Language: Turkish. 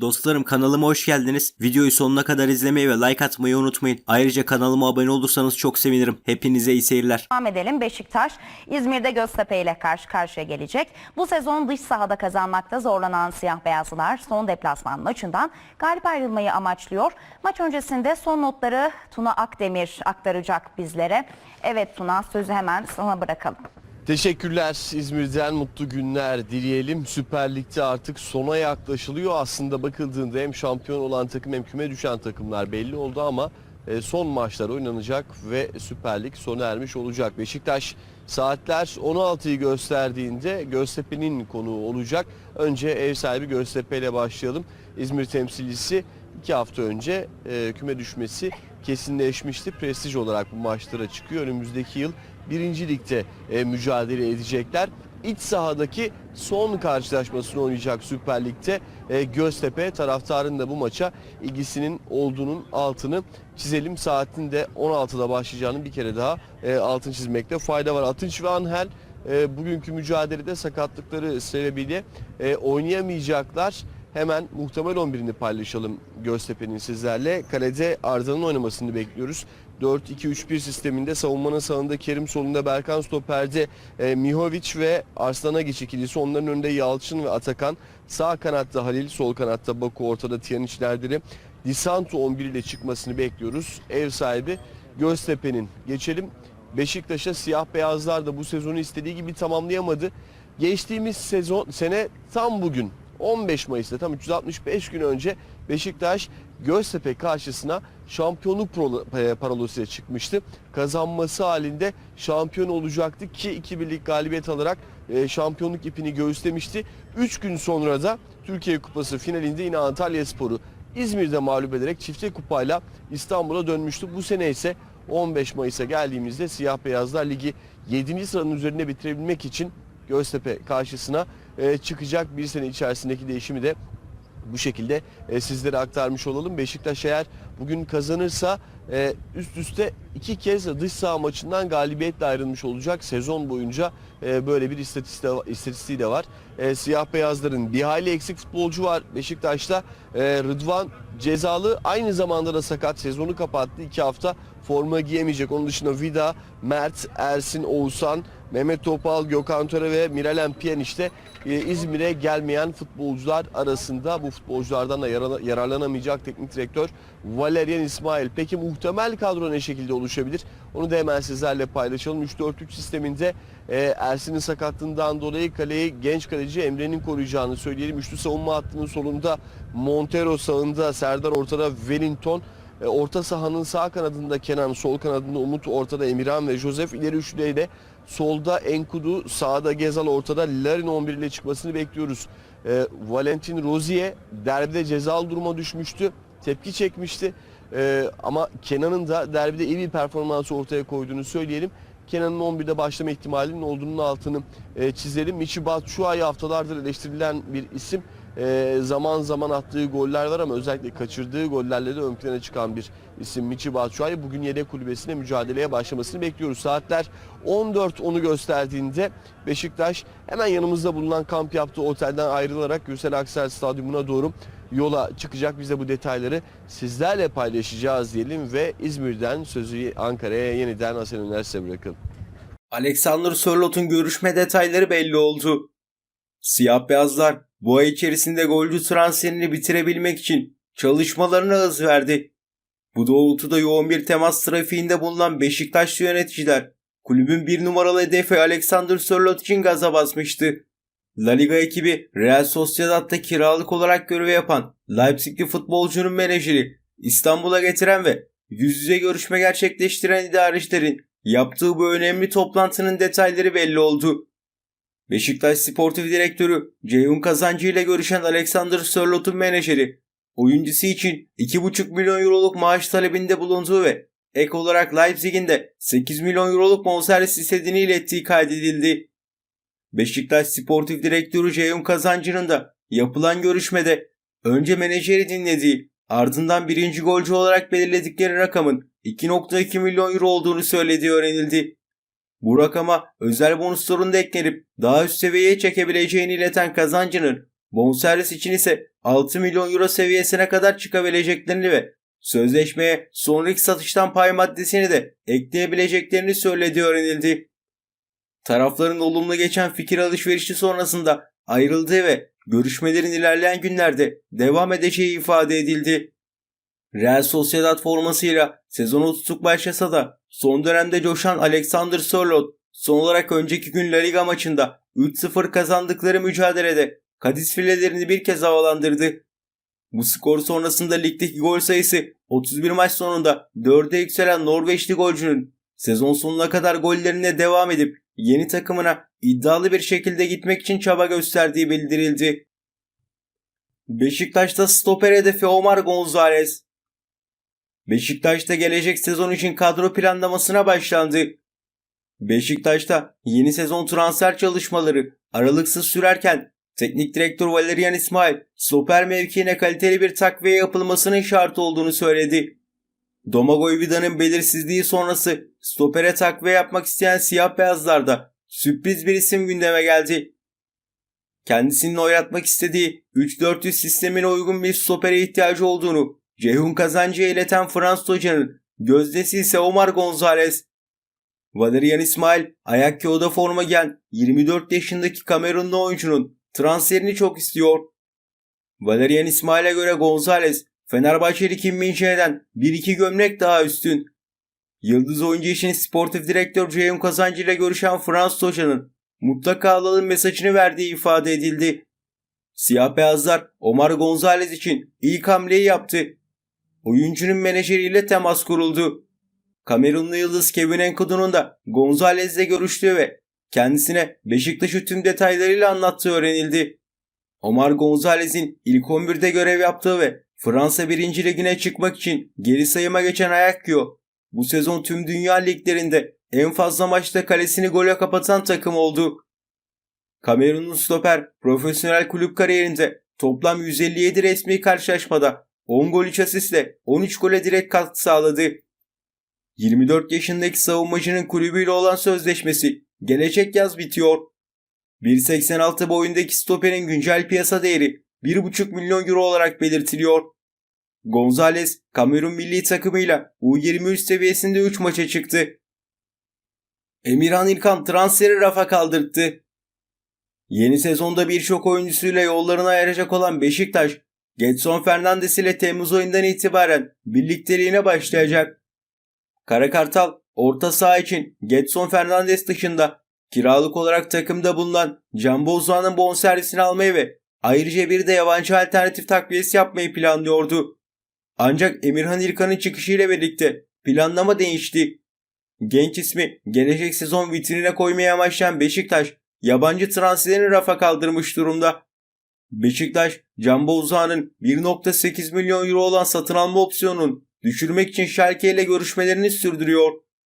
Dostlarım kanalıma hoş geldiniz. Videoyu sonuna kadar izlemeyi ve like atmayı unutmayın. Ayrıca kanalıma abone olursanız çok sevinirim. Hepinize iyi seyirler. Devam edelim. Beşiktaş İzmir'de Göztepe ile karşı karşıya gelecek. Bu sezon dış sahada kazanmakta zorlanan siyah beyazlılar son deplasman maçından galip ayrılmayı amaçlıyor. Maç öncesinde son notları Tuna Akdemir aktaracak bizlere. Evet Tuna sözü hemen sana bırakalım. Teşekkürler İzmir'den mutlu günler dileyelim. Süper Lig'de artık sona yaklaşılıyor. Aslında bakıldığında hem şampiyon olan takım hem küme düşen takımlar belli oldu ama e, son maçlar oynanacak ve Süper Lig sona ermiş olacak. Beşiktaş saatler 16'yı gösterdiğinde Göztepe'nin konuğu olacak. Önce ev sahibi Göztepe ile başlayalım. İzmir temsilcisi iki hafta önce e, küme düşmesi kesinleşmişti. Prestij olarak bu maçlara çıkıyor. Önümüzdeki yıl birinci ligde e, mücadele edecekler. İç sahadaki son karşılaşmasını oynayacak Süper Lig'de e, Göztepe taraftarın da bu maça ilgisinin olduğunun altını çizelim. Saatin de 16'da başlayacağını bir kere daha e, altın çizmekte fayda var. Atınç ve Anhel e, bugünkü mücadelede sakatlıkları sebebiyle e, oynayamayacaklar. Hemen muhtemel 11'ini paylaşalım Göztepe'nin sizlerle. Kalede Arda'nın oynamasını bekliyoruz. 4-2-3-1 sisteminde savunmanın sağında Kerim solunda Berkan Stoper'de e, Mihovic ve Arslanagiç ikilisi. Onların önünde Yalçın ve Atakan. Sağ kanatta Halil, sol kanatta Baku, ortada Tiyaniç Erdiri. Disanto 11 ile çıkmasını bekliyoruz. Ev sahibi Göztepe'nin. Geçelim Beşiktaş'a siyah beyazlar da bu sezonu istediği gibi tamamlayamadı. Geçtiğimiz sezon sene tam bugün 15 Mayıs'ta tam 365 gün önce Beşiktaş Göztepe karşısına şampiyonluk e, parolasıyla çıkmıştı. Kazanması halinde şampiyon olacaktı ki iki birlik galibiyet alarak e, şampiyonluk ipini göğüslemişti. 3 gün sonra da Türkiye Kupası finalinde yine Antalya Sporu İzmir'de mağlup ederek çifte kupayla İstanbul'a dönmüştü. Bu sene ise 15 Mayıs'a geldiğimizde Siyah Beyazlar Ligi 7. sıranın üzerine bitirebilmek için Göztepe karşısına e, çıkacak. Bir sene içerisindeki değişimi de bu şekilde e, sizlere aktarmış olalım. Beşiktaş eğer bugün kazanırsa e, üst üste iki kez dış saha maçından galibiyetle ayrılmış olacak. Sezon boyunca e, böyle bir istatistiği, de var. Siyah beyazların bir hayli eksik futbolcu var Beşiktaş'ta. E, Rıdvan cezalı aynı zamanda da sakat sezonu kapattı. iki hafta forma giyemeyecek. Onun dışında Vida, Mert, Ersin, Oğuzhan, Mehmet Topal, Gökhan Töre ve Miralem Pjanic de e, İzmir'e gelmeyen futbolcular arasında bu futbolculardan da yara- yararlanamayacak teknik direktör Valerian İsmail. Peki muhtemel kadro ne şekilde oluşabilir? Onu da hemen sizlerle paylaşalım. 3-4-3 sisteminde e, Ersin'in sakatlığından dolayı kaleyi genç kaleci Emre'nin koruyacağını söyleyelim. Üçlü savunma hattının solunda Montero sağında, Serdar ortada, Wellington e, Orta sahanın sağ kanadında Kenan, sol kanadında Umut, ortada Emirhan ve Josef ileri üçlüyle solda Enkudu, sağda Gezal, ortada Larin 11 ile çıkmasını bekliyoruz. E, Valentin Rozier derbide cezalı duruma düşmüştü. Tepki çekmişti. E, ama Kenan'ın da derbide iyi bir performansı ortaya koyduğunu söyleyelim. Kenan'ın 11'de başlama ihtimalinin olduğunun altını e, çizelim. Michi Batshuayi haftalardır eleştirilen bir isim. E, zaman zaman attığı goller var ama özellikle kaçırdığı gollerle de ön plana çıkan bir isim Michi Batshuayi. Bugün yedek kulübesine mücadeleye başlamasını bekliyoruz. Saatler 14.10'u gösterdiğinde Beşiktaş hemen yanımızda bulunan kamp yaptığı otelden ayrılarak Gürsel Aksel Stadyumuna doğru yola çıkacak. Biz de bu detayları sizlerle paylaşacağız diyelim ve İzmir'den sözü Ankara'ya yeniden Hasan Üniversite bırakalım. Alexander Sörlot'un görüşme detayları belli oldu. Siyah beyazlar bu ay içerisinde golcü transferini bitirebilmek için çalışmalarına hız verdi. Bu doğrultuda yoğun bir temas trafiğinde bulunan Beşiktaşlı yöneticiler kulübün bir numaralı hedefi Alexander Sörlot için gaza basmıştı. La Liga ekibi Real Sociedad'da kiralık olarak görev yapan Leipzigli futbolcunun menajeri İstanbul'a getiren ve yüz yüze görüşme gerçekleştiren idarecilerin yaptığı bu önemli toplantının detayları belli oldu. Beşiktaş Sportif Direktörü Ceyhun Kazancı ile görüşen Alexander Sörlot'un menajeri oyuncusu için 2,5 milyon euroluk maaş talebinde bulunduğu ve ek olarak Leipzig'in de 8 milyon euroluk bonservis istediğini ilettiği kaydedildi. Beşiktaş Sportif Direktörü Ceyhun Kazancı'nın da yapılan görüşmede önce menajeri dinlediği ardından birinci golcü olarak belirledikleri rakamın 2.2 milyon euro olduğunu söylediği öğrenildi. Bu rakama özel bonusların da eklenip daha üst seviyeye çekebileceğini ileten kazancının bonservis için ise 6 milyon euro seviyesine kadar çıkabileceklerini ve sözleşmeye sonraki satıştan pay maddesini de ekleyebileceklerini söylediği öğrenildi. Tarafların olumlu geçen fikir alışverişi sonrasında ayrıldığı ve görüşmelerin ilerleyen günlerde devam edeceği ifade edildi. Real Sociedad formasıyla sezonu tutuk başlasa da son dönemde coşan Alexander Sörloth son olarak önceki gün La Liga maçında 3-0 kazandıkları mücadelede Cadiz filelerini bir kez havalandırdı. Bu skor sonrasında ligdeki gol sayısı 31 maç sonunda 4'e yükselen Norveçli golcünün sezon sonuna kadar gollerine devam edip yeni takımına iddialı bir şekilde gitmek için çaba gösterdiği bildirildi. Beşiktaş'ta stoper hedefi Omar Gonzalez. Beşiktaş'ta gelecek sezon için kadro planlamasına başlandı. Beşiktaş'ta yeni sezon transfer çalışmaları aralıksız sürerken teknik direktör Valerian İsmail stoper mevkiine kaliteli bir takviye yapılmasının şart olduğunu söyledi. Domagoj Vida'nın belirsizliği sonrası stopere takviye yapmak isteyen siyah beyazlarda sürpriz bir isim gündeme geldi. Kendisinin oynatmak istediği 3-400 sistemine uygun bir stopere ihtiyacı olduğunu Ceyhun Kazancı'ya ileten Fransız hocanın gözdesi ise Omar Gonzalez. Valerian İsmail ayak oda forma giyen 24 yaşındaki Kamerunlu oyuncunun transferini çok istiyor. Valerian İsmail'e göre Gonzalez Fenerbahçeli Kim Min-jae'den 1-2 gömlek daha üstün. Yıldız oyuncu için sportif direktör Ceyhun Kazancı ile görüşen Fransız hocanın mutlaka alalım mesajını verdiği ifade edildi. Siyah beyazlar Omar Gonzalez için ilk hamleyi yaptı. Oyuncunun menajeriyle temas kuruldu. Kamerunlu yıldız Kevin Enkudu'nun da Gonzalez'le görüştüğü ve kendisine Beşiktaş'ı tüm detaylarıyla anlattığı öğrenildi. Omar Gonzalez'in ilk 11'de görev yaptığı ve Fransa 1. Ligi'ne çıkmak için geri sayıma geçen Ajaccio, bu sezon tüm dünya liglerinde en fazla maçta kalesini gole kapatan takım oldu. Kamerunlu stoper profesyonel kulüp kariyerinde toplam 157 resmi karşılaşmada 10 gol 3 asistle 13 gole direkt katkı sağladı. 24 yaşındaki savunmacının kulübüyle olan sözleşmesi gelecek yaz bitiyor. 1.86 boyundaki stoperin güncel piyasa değeri 1.5 milyon euro olarak belirtiliyor. Gonzalez, Kamerun milli takımıyla U23 seviyesinde 3 maça çıktı. Emirhan İlkan transferi rafa kaldırdı. Yeni sezonda birçok oyuncusuyla yollarını ayıracak olan Beşiktaş, Getson Fernandes ile Temmuz ayından itibaren birlikteliğine başlayacak. Kara Kartal, orta saha için Getson Fernandes dışında kiralık olarak takımda bulunan Can Bozdoğan'ın bonservisini almayı ve ayrıca bir de yabancı alternatif takviyesi yapmayı planlıyordu. Ancak Emirhan İlkan'ın çıkışıyla birlikte planlama değişti. Genç ismi gelecek sezon vitrinine koymaya amaçlayan Beşiktaş yabancı transferini rafa kaldırmış durumda. Beşiktaş, Can Bozdoğan'ın 1.8 milyon euro olan satın alma opsiyonunun düşürmek için Schalke ile görüşmelerini sürdürüyor.